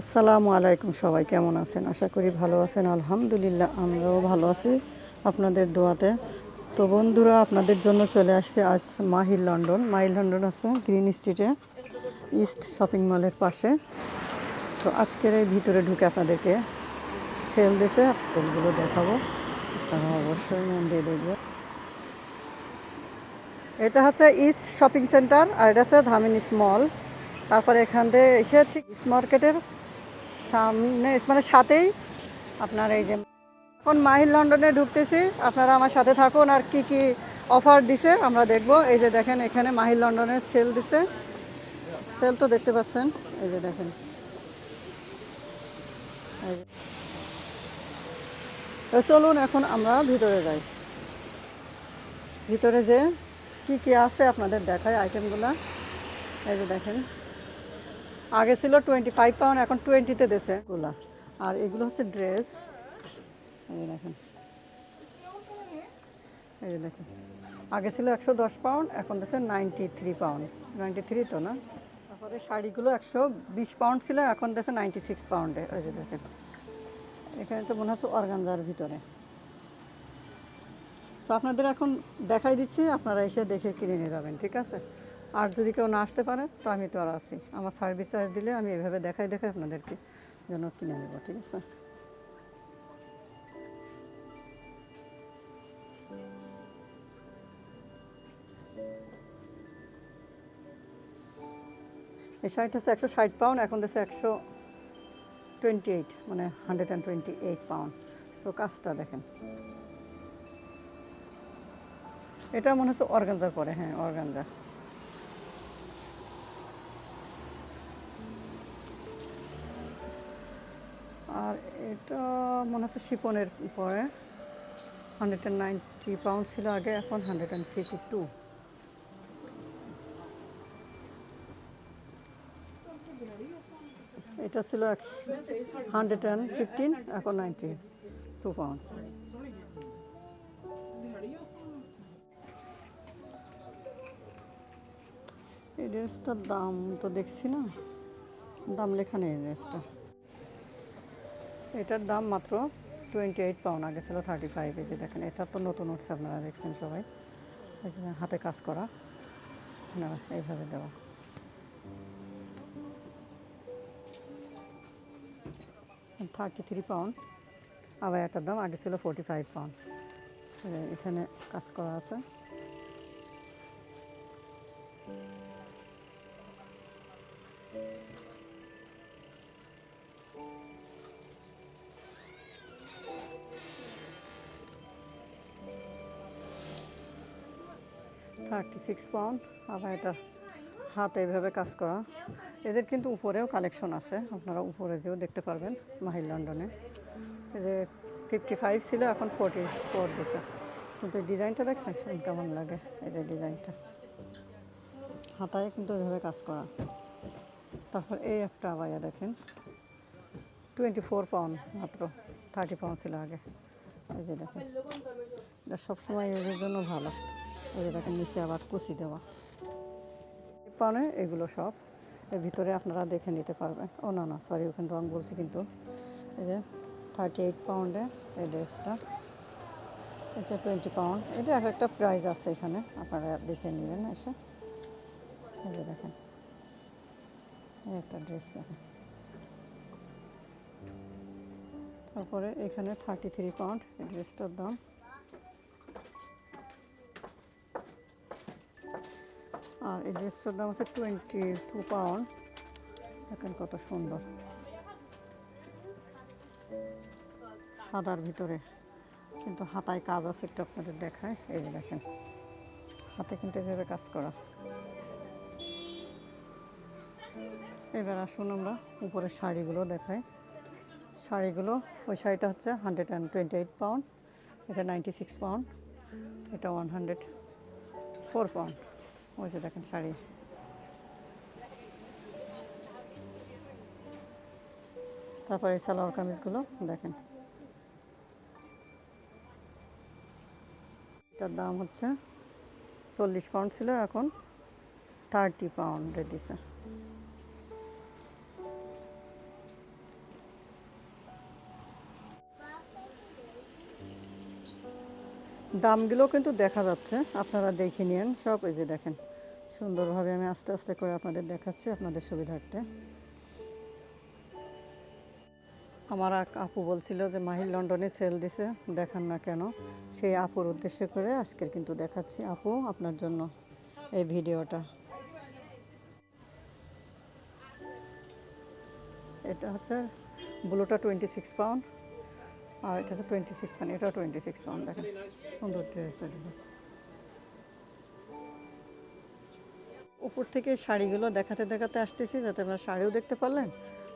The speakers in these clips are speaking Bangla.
আসসালামু আলাইকুম সবাই, কেমন আছেন? আশা করি ভালো আছেন, আলহামদুলিল্লাহ, আমরাও ভালো আছি আপনাদের দোয়াতে। তো বন্ধুরা, আপনাদের জন্য চলে আসছে আজ মাহির লন্ডন। মাহির লন্ডন আছে গ্রিন স্ট্রিটে, ইস্ট শপিং মলের পাশে। তো আজকের এই ভিতরে ঢুকে আপনাদেরকে সেল দিছে, ফুলগুলো দেখাবো। আপনারা অবশ্যই মন দিয়ে দেখবেন। এটা হচ্ছে ইস্ট শপিং সেন্টার আর এটা হচ্ছে ধামিনী স্মল তারপরে এখান থেকে এসে ঠিক ইস্ট মার্কেটের সামনে মানে সাথেই আপনার এই যে, এখন মাহির লন্ডনে ঢুকতেছি। আপনারা আমার সাথে থাকুন আর কি কি অফার দিছে, আমরা দেখব। এই যে দেখেন, এখানে মাহির লন্ডনের সেল দিছে। সেল তো দেখতে পাচ্ছেন, এই যে দেখেন। চলুন এখন আমরা ভিতরে যাই। ভিতরে যে কি কি আছে আপনাদের দেখায় আইটেমগুলো। এই যে দেখেন। আগে ছিল টোয়েন্টি ফাইভ পাউন্ড এখন টোয়েন্টিতে দেশে গুলা আর এগুলো হচ্ছে ড্রেস এই দেখেন। এই দেখেন। আগে ছিল একশো দশ পাউন্ড এখন দেশে ninety three pound ninety three তো না? তারপরে শাড়িগুলো একশো বিশ পাউন্ড ছিল, এখন দেশে নাইনটি সিক্স পাউন্ডে ওই যে দেখেন। এখানে তো মনে হচ্ছে অর্গানজার ভিতরে। সো আপনাদের এখন দেখাই দিচ্ছি, আপনারা এসে দেখে কিনে নিয়ে যাবেন, ঠিক আছে? আর যদি কেউ না আসতে পারে, তো আমি তো আর আসি আমার সার্ভিস চার্জ দিলে আমি এভাবে দেখাই দেখাই আপনাদেরকে যেন কিনে নেব, ঠিক আছে? এই শাড়িটা হচ্ছে একশো ষাট পাউন্ড এখন দেশে একশো টোয়েন্টি এইট মানে hundred and twenty eight pound so কাজটা দেখেন। এটা মনে হচ্ছে অর্গানজার পরে হ্যাঁ অর্গানজা। আর এটা মনে হচ্ছে শিপনের পরে হান্ড্রেড অ্যান্ড নাইনটি পাউন্ড ছিল আগে, এখন হান্ড্রেড অ্যান্ড ফিফটি টু এটা ছিল এক হান্ড্রেড অ্যান্ড ফিফটিন এখন নাইনটি টু পাউন্ড এই ড্রেসটার দাম তো দেখছি না। দাম লেখা নেই ড্রেসটার এটার দাম মাত্র টোয়েন্টি এইট পাউন্ড আগে ছিল থার্টি ফাইভ এই যে দেখেন, এটা তো নতুন উঠছে আপনারা দেখছেন সবাই। হাতে কাজ করা না এইভাবে দেওয়া। থার্টি থ্রি পাউন্ড আবার এটার দাম আগে ছিল ফোর্টি ফাইভ পাউন্ড এখানে কাজ করা আছে। থার্টি সিক্স পাউন্ড আবার এটা হাতে এইভাবে কাজ করা। এদের কিন্তু উপরেও কালেকশন আছে। আপনারা উপরে যেও দেখতে পারবেন মাহির লন্ডনে। যে ফিফটি ফাইভ ছিল, এখন ফোরটি ফোর দিছে। কিন্তু ডিজাইনটা দেখছেন? কেমন লাগে, এই যে ডিজাইনটা। হাতায় কিন্তু এইভাবে কাজ করা। তারপর এই একটা আবায়া দেখেন। টোয়েন্টি ফোর পাউন্ড মাত্র থার্টি পাউন্ড ছিল আগে। এই যে দেখেন। এটা সবসময় এদের জন্য ভালো। এই যে দেখেন, নিচে আবার কুচি দেওয়া। পানে এগুলো সব, এর ভিতরে আপনারা দেখে নিতে পারবেন। ও, না না সরি ওখানে রং বলছি কিন্তু। এই যে থার্টি এইট পাউন্ডে এই ড্রেসটা। এটা টোয়েন্টি পাউন্ড এটা এক একটা প্রাইস আছে এখানে, আপনারা দেখে নেবেন এসে। এই যে দেখেন, এই একটা ড্রেস দেখেন। তারপরে এখানে থার্টি থ্রি পাউন্ড এই ড্রেসটার দাম। আর এই ড্রেসটার দাম হচ্ছে টোয়েন্টি টু পাউন্ড দেখেন কত সুন্দর। সাদার ভিতরে। কিন্তু হাতায় কাজ আছে, একটু আপনাদের দেখায় এই যে দেখেন। হাতে কিন্তু এভাবে কাজ করা। এবার আসুন আমরা উপরের শাড়িগুলো দেখাই। শাড়িগুলো, ওই শাড়িটা হচ্ছে hundred and twenty eight pound এটা নাইনটি সিক্স পাউন্ড এটা ওয়ান হান্ড্রেড ফোর পাউন্ড ওই যে দেখেন শাড়ি। তারপরে সালোয়ার কামিজগুলো দেখেন। এটার দাম হচ্ছে চল্লিশ পাউন্ড ছিল, এখন থার্টি পাউন্ডে দিছে। দামগুলো কিন্তু দেখা যাচ্ছে, আপনারা দেখে নিন সব এই যে দেখেন। সুন্দরভাবে আমি আস্তে আস্তে করে আপনাদের দেখাচ্ছি আপনাদের সুবিধার্থে। আমার এক আপু বলছিল যে, মাহির লন্ডনে সেল দিছে, দেখান না কেন। সেই আপুর উদ্দেশ্য করে আজকের কিন্তু দেখাচ্ছি আপু আপনার জন্য এই ভিডিওটা। এটা হচ্ছে ব্লুটা টোয়েন্টি সিক্স পাউন্ড আর এটা হচ্ছে টোয়েন্টি সিক্স পাউন্ড এটাও টোয়েন্টি সিক্স পাউন্ড দেখেন। সুন্দর ড্রেস এদিকে উপর থেকে শাড়িগুলো দেখাতে দেখাতে আসতেছি যাতে আপনার শাড়িও দেখতে পারলেন,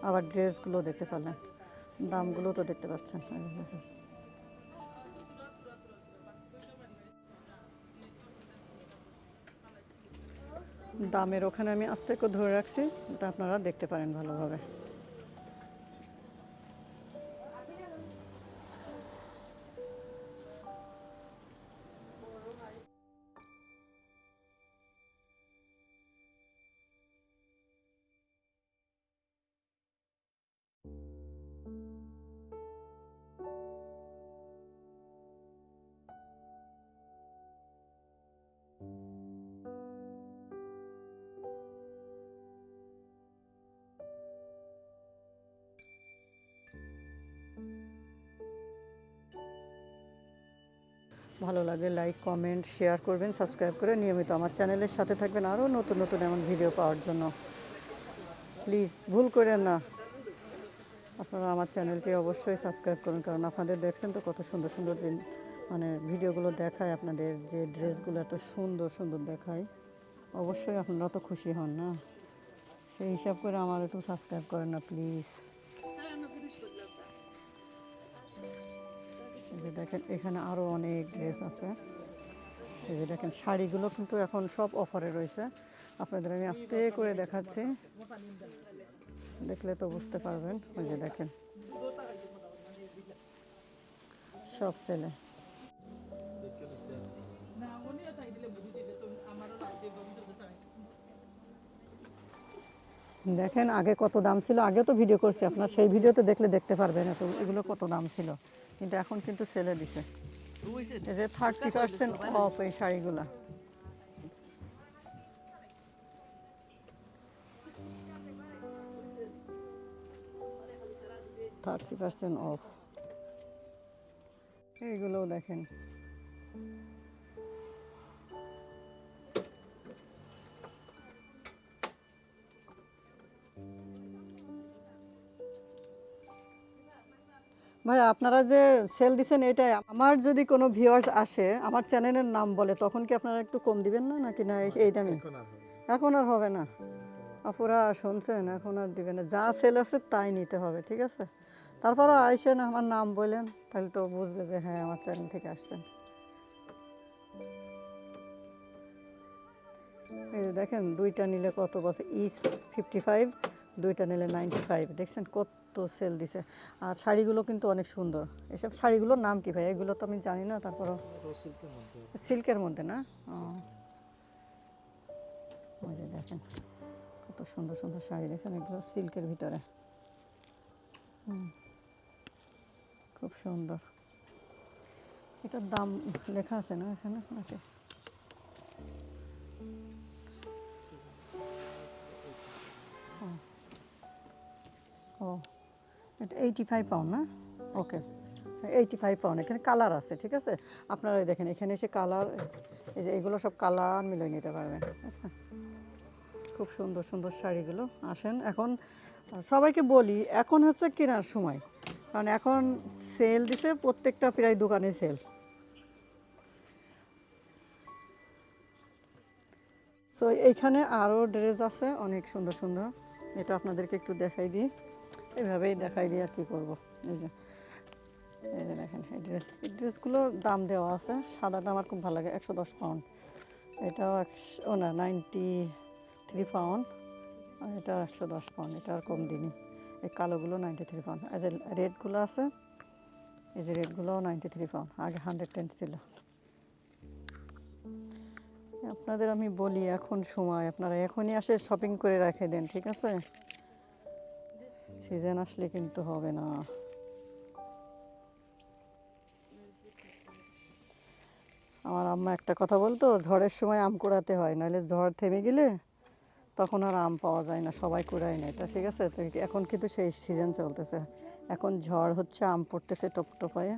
আবার ড্রেসগুলো দেখতে পারলেন। দামগুলো তো দেখতে পাচ্ছেন। দামের ওখানে আমি আস্তে করে ধরে রাখছি এটা আপনারা দেখতে পারেন ভালোভাবে। ভালো লাগে লাইক কমেন্ট শেয়ার করবেন সাবস্ক্রাইব করে নিয়মিত আমার চ্যানেলের সাথে থাকবেন আরও নতুন নতুন এমন ভিডিও পাওয়ার জন্য। প্লিজ ভুল করেন না। আপনারা আমার চ্যানেলটি অবশ্যই সাবস্ক্রাইব করুন, কারণ আপনাদের দেখছেন তো কত সুন্দর সুন্দর যে মানে ভিডিওগুলো দেখায় আপনাদের, যে ড্রেসগুলো এত সুন্দর সুন্দর দেখায়। অবশ্যই আপনারা তো খুশি হন না। সেই হিসাব করে আমার একটু সাবস্ক্রাইব করেন না প্লিজ যে দেখেন, এখানে আরও অনেক ড্রেস আছে। এই যে দেখেন, শাড়িগুলো কিন্তু এখন সব অফারে রয়েছে। আপনাদের আমি আস্তে করে দেখাচ্ছি। দেখলে তো বুঝতে পারবেন। ওই যে দেখেন, সব সেলে। দেখেন আগে কত দাম ছিল, আগে তো ভিডিও করছি, আপনার সেই ভিডিওতে দেখলে দেখতে পারবেন এত, এগুলো কত দাম ছিল। কিন্তু এখন কিন্তু সেলে দিছে। এই যে থার্টি পার্সেন্ট অফ এই শাড়িগুলা। থার্টি পার্সেন্ট অফ এইগুলোও দেখেন। ভাই আপনারা যে সেল দিছেন এটাই আমার যদি কোনো ভিউয়ার্স আসে আমার চ্যানেলের নাম বলে তখন কি আপনারা একটু কম দিবেন না? নাকি না এই- এই দামে? এখন আর হবে না। আপুরা শুনছেন এখন আর দিবেন না। যা সেল আছে তাই নিতে হবে ঠিক আছে? তারপরে আইসেন আমার নাম বলেন তাহলে তো বুঝবে যে হ্যাঁ আমার চ্যানেল থেকে আসছেন। এই যে দেখেন দুইটা নিলে কত বছর? ইস ফিফটি ফাইভ দুইটা নিলে নাইনটি ফাইভ দেখছেন কত সেল দিছে। আর শাড়িগুলো কিন্তু অনেক সুন্দর। এসব শাড়িগুলোর নাম কি ভাই? এগুলো তো আমি জানি না তারপরও সিল্কের মধ্যে। না? ও। ওই যে দেখেন কত সুন্দর সুন্দর শাড়ি দেখেন এগুলো সিল্কের ভিতরে। হুম। খুব সুন্দর। এটার দাম লেখা আছে না এখানে? নাকি এটা এইটি ফাইভ পাউন্ড না? ওকে এইটি ফাইভ পাউন্ড এখানে কালার আছে, ঠিক আছে? আপনারা দেখেন, এখানে এসে কালার এই যে এগুলো সব কালার মিলিয়ে নিতে পারবেন আচ্ছা? খুব সুন্দর সুন্দর শাড়িগুলো আসেন। এখন, সবাইকে বলি, এখন হচ্ছে কেনার সময়। কারণ এখন সেল দিছে, প্রত্যেকটা প্রায় দোকানে সেল সো এইখানে আরও ড্রেস আছে, অনেক সুন্দর সুন্দর। এটা আপনাদেরকে একটু দেখাই দিই। এভাবেই দেখাই দিই আর কি করব। এই যে এই যে দেখেন, এই ড্রেস এই ড্রেসগুলোর দাম দেওয়া আছে। সাদাটা আমার খুব ভালো লাগে, একশো দশ পাউন্ড এটাও একশো, ও না নাইনটি থ্রি পাউন্ড আর এটা একশো দশ পাউন্ড এটা আর কম দিনই এই কালোগুলো নাইনটি থ্রি পাউন্ড এই যে রেডগুলো আছে, এই যে রেডগুলোও নাইনটি থ্রি পাউন্ড আগে হান্ড্রেড টেন ছিল। আপনাদের আমি বলি, এখন সময়। আপনারা এখনই আসে শপিং করে রেখে দেন, ঠিক আছে? সিজন আসলে কিন্তু হবে না। আমার আম্মা একটা কথা বলতো, ঝড়ের সময় আম কুড়াতে হয়, নাহলে ঝড় থেমে গেলে তখন আর আম পাওয়া যায় না, সবাই কুড়ায় নেয়। তা ঠিক আছে এখন কিন্তু সেই সিজন চলতেছে। এখন ঝড় হচ্ছে, আম পড়তেছে টপ টপায়ে।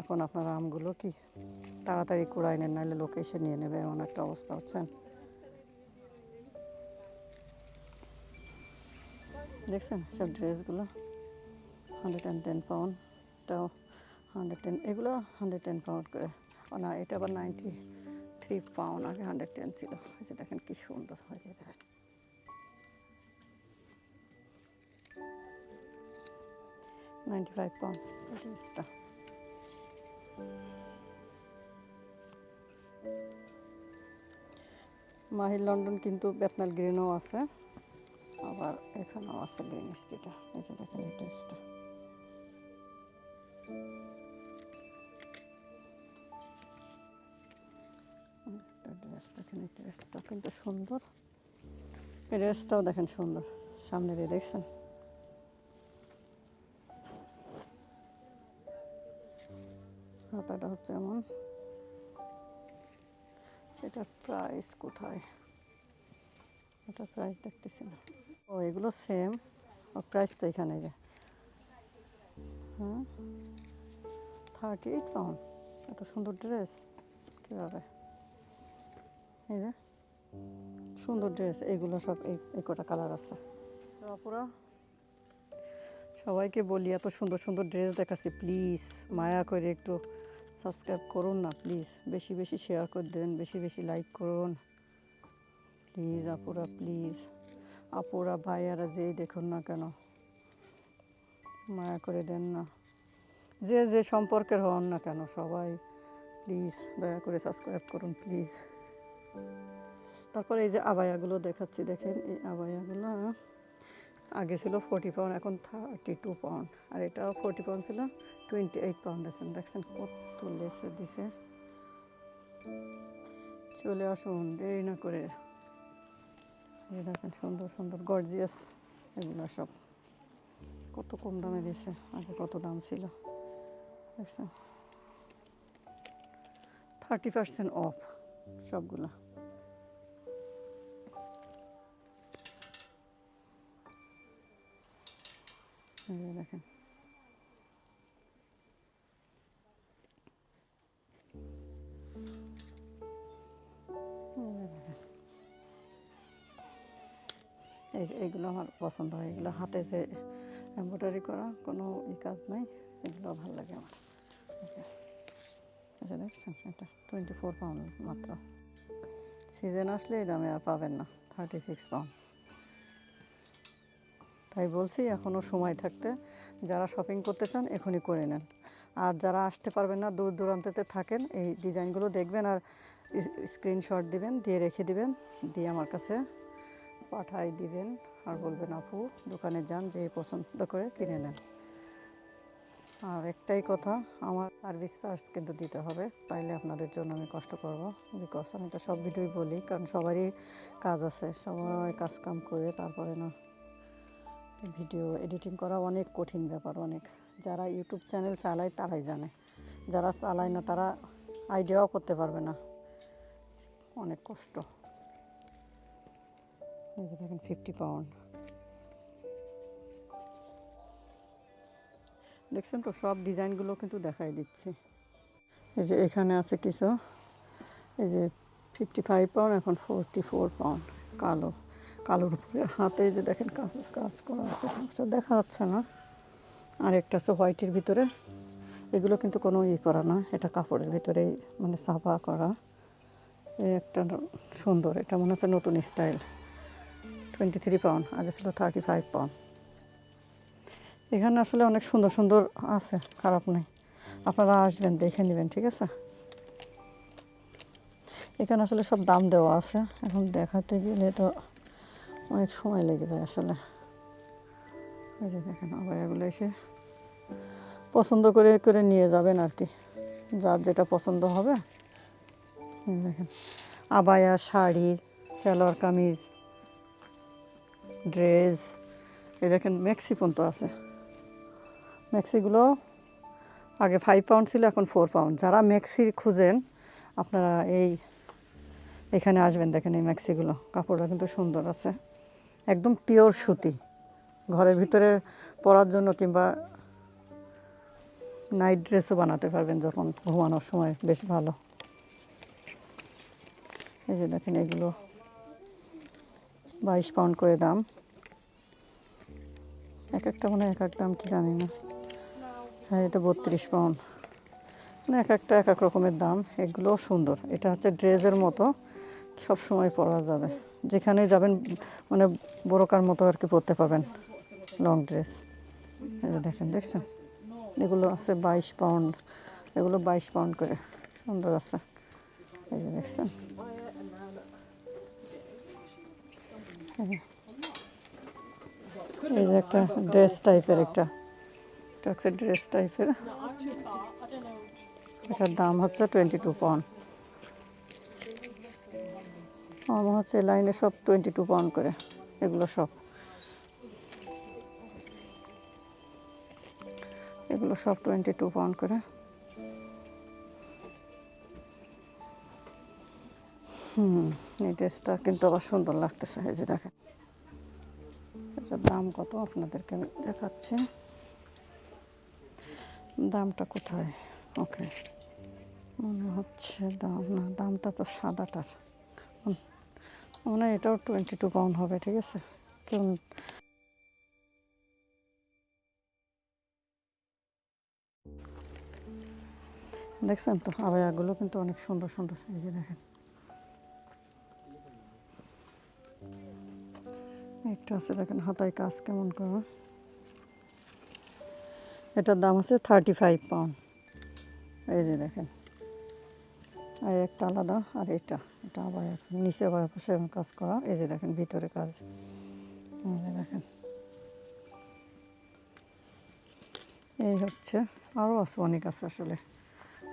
এখন আপনার আমগুলো কি? তাড়াতাড়ি কুড়ায় নেন, নাহলে লোকে এসে নিয়ে নেবে, এমন একটা অবস্থা হচ্ছে দেখছেন? সব ড্রেসগুলো হান্ড্রেড অ্যান্ড টেন পাউন্ড তাও হান্ড্রেড টেন এগুলো হান্ড্রেড টেন পাউন্ড করে। ও না, এটা আবার নাইনটি থ্রি পাউন্ড আগে হান্ড্রেড টেন ছিল। যে দেখেন কি সুন্দর হয়েছে, দেখেন। নাইনটি ফাইভ পাউন্ড ড্রেসটা মাহির লন্ডন কিন্তু বেতনাল গ্রিনও আছে। আবার এখানেও আছে গ্রিন যে দেখেন এই ড্রেসটা ড্রেস দেখেন এই ড্রেসটা কিন্তু সুন্দর। এই ড্রেসটাও দেখেন সুন্দর, সামনে দিয়ে দেখছেন? হাতাটা হচ্ছে এমন। এটার প্রাইস কোথায়? এটার প্রাইস দেখতেছি না। ও, এগুলো সেম ও প্রাইস তো এখানে যে। হ্যাঁ থার্টি এইট পাউন্ড এত সুন্দর ড্রেস কীভাবে? এই যে। সুন্দর ড্রেস এইগুলো সব এই কটা কালার আছে। আপুরা, সবাইকে বলি, এত সুন্দর সুন্দর ড্রেস দেখাচ্ছি। প্লিজ মায়া করে একটু সাবস্ক্রাইব করুন না প্লিজ বেশি বেশি শেয়ার করে দেন, বেশি বেশি লাইক করুন। প্লিজ আপুরা প্লিজ আপুরা, ভাইয়ারা যেই দেখুন না কেন, মায়া করে দেন না। যে যে সম্পর্কের হন না কেন, সবাই প্লিজ দয়া করে সাবস্ক্রাইব করুন প্লিজ তারপরে এই যে আবায়াগুলো দেখাচ্ছি, দেখেন এই আবায়াগুলো আগে ছিল ফোর্টি পাউন্ড এখন থার্টি টু পাউন্ড আর এটাও ফোর্টি পাউন্ড ছিল টোয়েন্টি এইট পাউন্ড দেখছেন দেখছেন কত লেসে দিছে। চলে আসুন, দেরি না করে। দেখেন সুন্দর সুন্দর গর্জিয়াস এগুলো সব কত কম দামে দিয়েছে আগে কত দাম ছিল? দেখছেন? থার্টি পার্সেন্ট অফ সবগুলা। দেখেন। এইগুলো আমার পছন্দ হয়। এগুলো হাতে যে এমব্রয়ডারি করা কোনো ই কাজ নাই, এগুলো ভালো লাগে আমার। যে দেখছেন? এটা টোয়েন্টি ফোর পাউন্ড মাত্র। সিজন আসলে এই দামে আর পাবেন না থার্টি সিক্স পাউন্ড তাই বলছি এখনও সময় থাকতে যারা শপিং করতে চান, এখনই করে নেন। আর যারা আসতে পারবেন না, দূর দূরান্তেতে থাকেন, এই ডিজাইনগুলো দেখবেন আর স্ক্রিনশট দিবেন, দিয়ে রেখে দিবেন, দিয়ে আমার কাছে পাঠাই দিবেন আর বলবেন, আপু, দোকানে যান, যে পছন্দ করে কিনে নেন। আর একটাই কথা, আমার সার্ভিস চার্জ কিন্তু দিতে হবে, তাইলে আপনাদের জন্য আমি কষ্ট করব বিকজ আমি তো সব ভিডিওই বলি, কারণ সবারই কাজ আছে, সবাই কাজ কাম করে তারপরে না, ভিডিও এডিটিং করা অনেক কঠিন ব্যাপার অনেক। যারা ইউটিউব চ্যানেল চালায় তারাই জানে, যারা চালায় না তারা আইডিয়াও করতে পারবে না। অনেক কষ্ট। এই যে দেখেন ফিফটি পাউন্ড দেখছেন তো, সব ডিজাইনগুলো কিন্তু দেখাই দিচ্ছি। এই যে এখানে আছে কিছু, এই যে ফিফটি ফাইভ পাউন্ড এখন ফোরটি ফোর পাউন্ড কালো। কালোর উপরে হাতে যে দেখেন কাজ কাজ করা আছে দেখা যাচ্ছে না। আর একটা আছে হোয়াইটের ভিতরে। এগুলো কিন্তু কোনো ই করা না, এটা কাপড়ের ভিতরেই মানে সাফা করা। একটা সুন্দর, এটা মনে হচ্ছে নতুন স্টাইল টোয়েন্টি থ্রি পাউন্ড আগে ছিল থার্টি ফাইভ পাউন্ড এখানে আসলে অনেক সুন্দর সুন্দর আছে, খারাপ নেই। আপনারা আসবেন, দেখে নেবেন, ঠিক আছে? এখানে আসলে সব দাম দেওয়া আছে। এখন দেখাতে গেলে তো অনেক সময় লেগে যায় আসলে। এই যে দেখেন আবার এসে পছন্দ করে করে নিয়ে যাবেন আর কি। যার যেটা পছন্দ হবে। দেখেন, আবায়া শাড়ি, সালোয়ার কামিজ ড্রেস, এই দেখেন ম্যাক্সি পর্যন্ত আছে। ম্যাক্সিগুলো আগে ফাইভ পাউন্ড ছিল, এখন ফোর পাউন্ড যারা ম্যাক্সি খুঁজেন, আপনারা এই, এখানে আসবেন, দেখেন এই ম্যাক্সিগুলো কাপড়টা কিন্তু সুন্দর আছে। একদম পিওর সুতি। ঘরের ভিতরে পরার জন্য কিংবা নাইট ড্রেসও বানাতে পারবেন যখন ঘুমানোর সময়, বেশ ভালো। এই যে দেখেন এগুলো। বাইশ পাউন্ড করে দাম। এক একটা মানে এক এক দাম, কি জানি না। হ্যাঁ এটা বত্রিশ পাউন্ড। মানে এক একটা এক এক রকমের দাম, এগুলোও সুন্দর। এটা হচ্ছে ড্রেসের মতো, সব সময় পরা যাবে। যেখানে যাবেন মানে বোরকার মতো আর কি পরতে পাবেন লং ড্রেস দেখেন, দেখছেন? এগুলো আছে বাইশ পাউন্ড, এগুলো বাইশ পাউন্ড করে, সুন্দর আছে। এই যে দেখছেন? এই যে একটা ড্রেস টাইপের একটা হচ্ছে ড্রেস টাইপের এটার দাম হচ্ছে টোয়েন্টি টু পাউন্ড আমার হচ্ছে লাইনে সব টোয়েন্টি টু পাউন্ড করে, এগুলো সব। এগুলো সব টোয়েন্টি টু পাউন্ড করে। এই ড্রেসটা কিন্তু আবার সুন্দর লাগতেছে, এই যে দেখেন। এটার দাম কত আপনাদেরকে আমি দেখাচ্ছি। দামটা কোথায়? ওকে। মনে হচ্ছে দাম, না, দামটা তো সাদাটার। মনে এটাও টোয়েন্টি টু পাউন্ড হবে, ঠিক আছে? কেউ দেখছেন তো? আবায়াগুলো কিন্তু অনেক সুন্দর সুন্দর, এই যে দেখেন। একটা আছে, দেখেন হাতায় কাজ কেমন করে। এটার দাম আছে থার্টি ফাইভ পাউন্ড এই যে দেখেন, আর একটা আলাদা, আর এটা এটা আবার নিচে আবার পাশে কাজ করা। এই যে দেখেন ভিতরে কাজ। এই যে দেখেন। এই হচ্ছে আরও আছে অনেক আছে আসলে।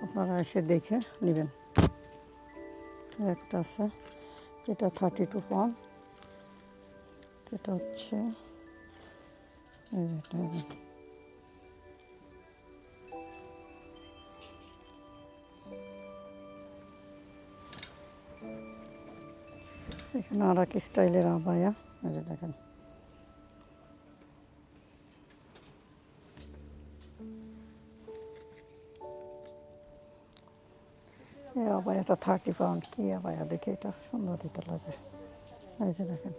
আপনারা এসে দেখে নেবেন। একটা আছে, এটা থার্টি টু পাউন্ড এটা হচ্ছে। এখানে আর এক স্টাইলের আবায়া, এই যে দেখেন। এই আবায়াটা থার্টি পাউন্ড, কি আবায়া, দেখে এটা সুন্দর দিতে লাগে। এই যে দেখেন।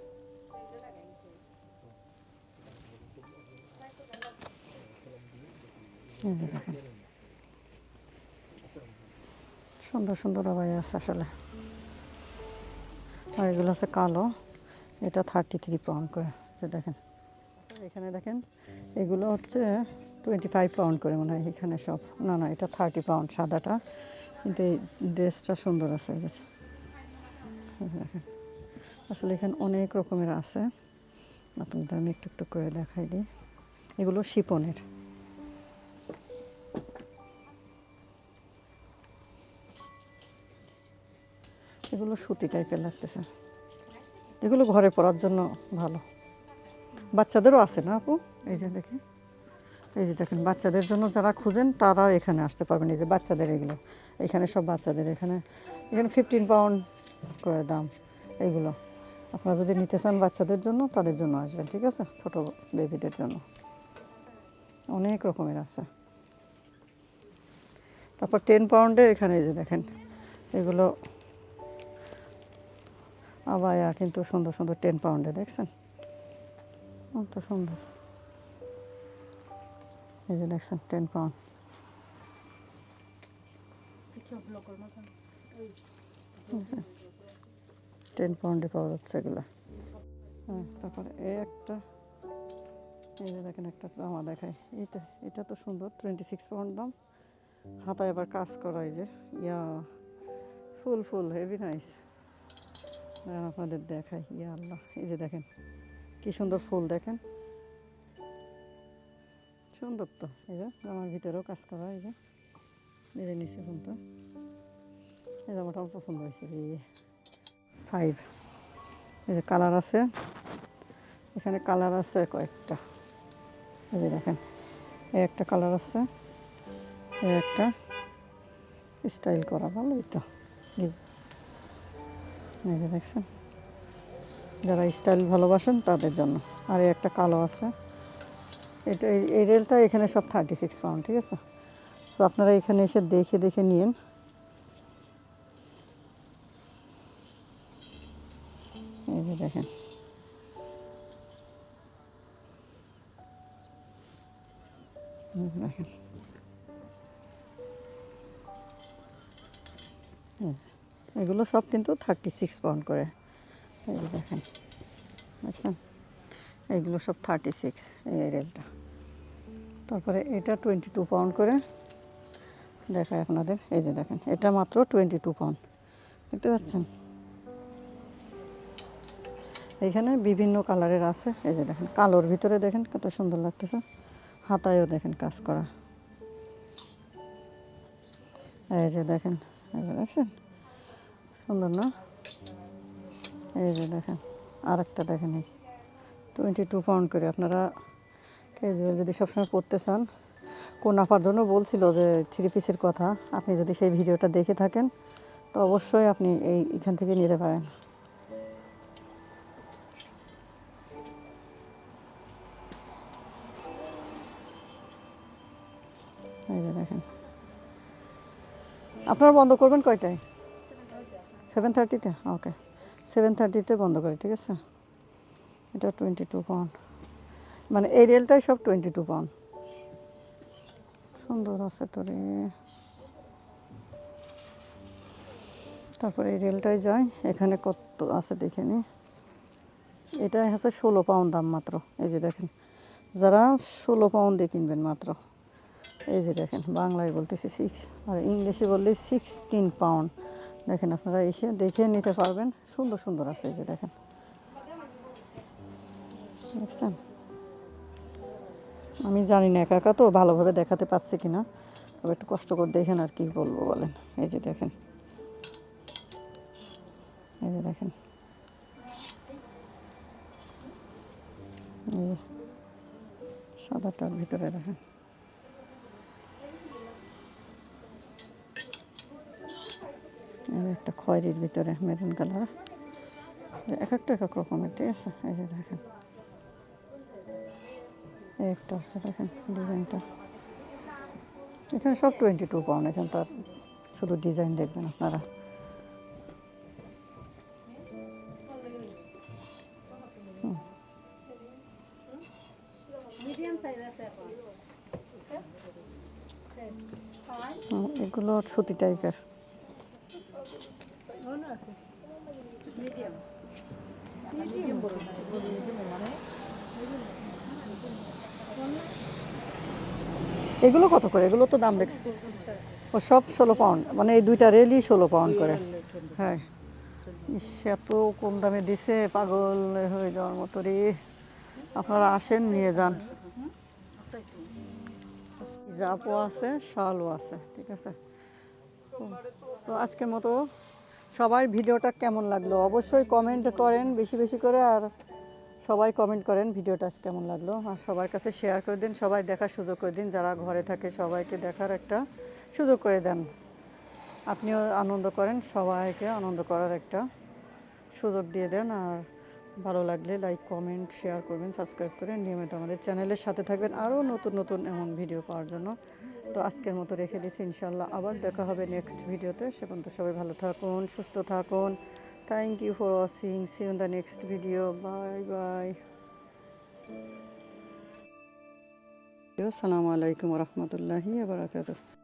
সুন্দর সুন্দর আবায়া আছে আসলে। আর এগুলো আছে কালো। এটা থার্টি থ্রি পাউন্ড করে, যে দেখেন। এখানে দেখেন, এগুলো হচ্ছে টোয়েন্টি ফাইভ পাউন্ড করে মনে হয় এখানে সব। না না, এটা থার্টি পাউন্ড সাদাটা। কিন্তু এই ড্রেসটা সুন্দর আছে যে দেখেন। আসলে এখানে অনেক রকমের আছে। আপনাদের আমি একটু একটু করে দেখাই দিই। এগুলো শিপনের। এগুলো সুতি টাইপের লাগতেছে এগুলো ঘরে পরার জন্য ভালো। বাচ্চাদেরও আছে না আপু? এই যে দেখি। এই যে দেখেন, বাচ্চাদের জন্য যারা খুঁজেন তারা এখানে আসতে পারবেন। এই যে বাচ্চাদের এগুলো। এখানে সব বাচ্চাদের এখানে। এখানে ফিফটিন পাউন্ড করে দাম। এইগুলো আপনারা যদি নিতে চান বাচ্চাদের জন্য, তাদের জন্য আসবেন, ঠিক আছে? ছোট বেবিদের জন্য। অনেক রকমের আছে। তারপর টেন পাউন্ডে এখানে এই যে দেখেন। এগুলো আবায়া কিন্তু সুন্দর সুন্দর টেন পাউন্ডে দেখছেন? অত সুন্দর। এই যে দেখছেন টেন পাউন্ড টেন পাউন্ডে পাওয়া যাচ্ছে এগুলো। হ্যাঁ তারপরে এই একটা, এই যে দেখেন একটা জামা দেখায় এটা এটা তো সুন্দর টোয়েন্টি সিক্স পাউন্ড দাম। হাতায় আবার কাজ করা এই যে, ইয়া, ফুল ফুল হেভি নাইস আপনাদের দেখাই, ইয়া আল্লাহ, এই যে দেখেন, কি সুন্দর ফুল দেখেন। সুন্দর তো, এই যে জামার ভিতরেও কাজ করা, এই যে এই যে নিচে কিন্তু এই জামাটা আমার পছন্দ হয়েছে, এই ফাইভ এই যে কালার আছে, এখানে কালার আছে কয়েকটা। এই যে দেখেন, এই একটা কালার আছে, এই একটা। স্টাইল করা, ভালোই তো এই যে দেখছেন? যারা স্টাইল ভালোবাসেন তাদের জন্য। আর এই একটা কালো আছে। এটা এই- রেলটা এখানে সব থার্টি সিক্স পাউন্ড ঠিক আছে? সো আপনারা এখানে এসে দেখে দেখে নিন। এই যে দেখেন। দেখেন। এগুলো সব কিন্তু থার্টি সিক্স পাউন্ড করে। এই দেখেন, দেখছেন? এইগুলো সব থার্টি সিক্স এই রেলটা। তারপরে এটা টোয়েন্টি টু পাউন্ড করে। দেখায় আপনাদের, এই যে দেখেন, এটা মাত্র টোয়েন্টি টু পাউন্ড দেখতে পাচ্ছেন? এইখানে বিভিন্ন কালারের আছে। এই যে দেখেন, কালোর ভিতরে দেখেন কত সুন্দর লাগতেছে। হাতায়ও দেখেন কাজ করা। এই যে দেখেন, এই যে দেখছেন? সুন্দর না? এই যে দেখেন আর একটা দেখেন এই টোয়েন্টি টু পাউন্ড করে। আপনারা ক্যাজুয়াল যদি সবসময় পড়তে চান, কোন আপার জন্য বলছিল যে থ্রি পিসের কথা, আপনি যদি সেই ভিডিওটা দেখে থাকেন, তো অবশ্যই আপনি এই, এখান থেকে নিতে পারেন। এই যে দেখেন। আপনারা বন্ধ করবেন কয়টায়? সেভেন থার্টিতে ওকে সেভেন থার্টিতে বন্ধ করি, ঠিক আছে? এটা টোয়েন্টি টু পাউন্ড মানে এই রেলটাই সব টোয়েন্টি টু পাউন্ড সুন্দর আছে তো রে। তারপরে এই রেলটায় যাই এখানে কত আছে দেখে নি। এটা হচ্ছে ষোলো পাউন্ড দাম মাত্র। এই যে দেখেন, যারা ষোলো পাউন্ড দিয়ে কিনবেন মাত্র। এই যে দেখেন, বাংলায় বলতেছি সিক্স আর ইংলিশে বললে সিক্সটিন পাউন্ড দেখেন আপনারা এসে দেখে নিতে পারবেন। সুন্দর সুন্দর আছে এই যে দেখেন। দেখছেন? আমি জানি না একা একা তো ভালোভাবে দেখাতে পারছি কিনা, তবে একটু কষ্ট করে দেখেন আর কি বলব বলেন। এই যে দেখেন। এই যে দেখেন। এই যে সাদাটার ভিতরে দেখেন। যে একটা খয়েরির ভিতরে মেরুন কালার এক একটা এক এক রকমের, ঠিক আছে? এই যে দেখেন। এই একটা আছে, দেখেন ডিজাইনটা। এখানে সব টোয়েন্টি টু পাউন্ড এখানে তো আর শুধু ডিজাইন দেখবেন আপনারা। এগুলো সুতি টাইপের এগুলো কত করে? এগুলো তো দাম দেখছি। ও সব ষোলো পাউন্ড মানে এই দুইটা রেলই ষোলো পাউন্ড করে। হ্যাঁ। ইস, এত কম দামে দিছে, পাগল হয়ে যাওয়ার মতো রে। আপনারা আসেন, নিয়ে যান। জাপও আছে, শালও আছে, ঠিক আছে? তো আজকের মতো সবার ভিডিওটা কেমন লাগল? অবশ্যই কমেন্ট করেন, বেশি বেশি করে, আর সবাই কমেন্ট করেন ভিডিওটা আজ কেমন লাগল। আর সবার কাছে শেয়ার করে দিন, সবাই দেখার সুযোগ করে দিন, যারা ঘরে থাকে সবাইকে দেখার একটা সুযোগ করে দেন। আপনিও আনন্দ করেন, সবাইকে আনন্দ করার একটা সুযোগ দিয়ে দেন। আর ভালো লাগলে লাইক কমেন্ট শেয়ার করবেন সাবস্ক্রাইব করে নিয়মিত আমাদের চ্যানেলের সাথে থাকবেন আরও নতুন নতুন এমন ভিডিও পাওয়ার জন্য। তো আজকের মতো রেখে দিচ্ছি ইনশাল্লাহ আবার দেখা হবে নেক্সট ভিডিওতে সে পর্যন্ত সবাই ভালো থাকুন, সুস্থ থাকুন। Thank you for watching see in the next video bye bye আসসালামু আলাইকুম রহমতুল্লাহি আবরাকাতুহ